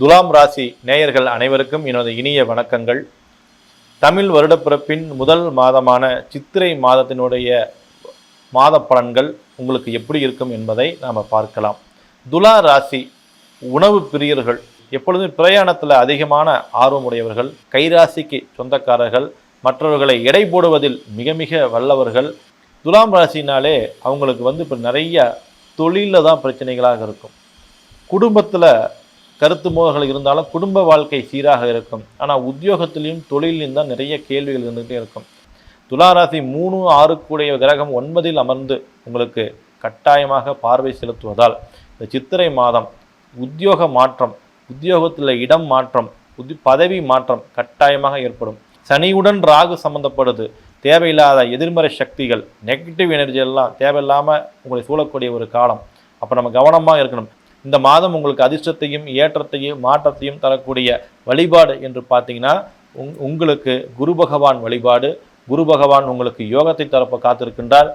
துலாம் ராசி நேயர்கள் அனைவருக்கும் எனது இனிய வணக்கங்கள். தமிழ் வருடப்பிறப்பின் முதல் மாதமான சித்திரை மாதத்தினுடைய மாத பலன்கள் உங்களுக்கு எப்படி இருக்கும் என்பதை நாம் பார்க்கலாம். துலா ராசி உணவு பிரியர்கள் எப்பொழுதும் பிரயாணத்தில் அதிகமான ஆர்வமுடையவர்கள் கைராசிக்கு சொந்தக்காரர்கள் மற்றவர்களை எடை போடுவதில் மிக மிக வல்லவர்கள். துலாம் ராசினாலே அவங்களுக்கு வந்து இப்போ நிறைய தொழிலில் தான் பிரச்சனைகளாக இருக்கும். குடும்பத்தில் கருத்து மோதல்கள் இருந்தாலும் குடும்ப வாழ்க்கை சீராக இருக்கும். ஆனால் உத்தியோகத்திலையும் தொழிலையும் தான் நிறைய கேள்விகள் இருந்துகிட்டே இருக்கும். துளாராசி மூணு ஆறு கூடிய கிரகம் ஒன்பதில் அமர்ந்து உங்களுக்கு கட்டாயமாக பார்வை செலுத்துவதால் இந்த சித்திரை மாதம் உத்தியோக மாற்றம் உத்தியோகத்தில் இடம் மாற்றம் உத்தி பதவி மாற்றம் கட்டாயமாக ஏற்படும். சனியுடன் ராகு சம்பந்தப்படுது. தேவையில்லாத எதிர்மறை சக்திகள் நெகட்டிவ் எனர்ஜி எல்லாம் தேவையில்லாமல் உங்களை சூழக்கூடிய ஒரு காலம். அப்போ நம்ம கவனமாக இருக்கணும். இந்த மாதம் உங்களுக்கு அதிர்ஷ்டத்தையும் ஏற்றத்தையும் மாற்றத்தையும் தரக்கூடிய வழிபாடு என்று பார்த்தீங்கன்னா உங் உங்களுக்கு குரு பகவான் வழிபாடு குரு பகவான் உங்களுக்கு யோகத்தை தரப்ப காத்திருக்கின்றார்.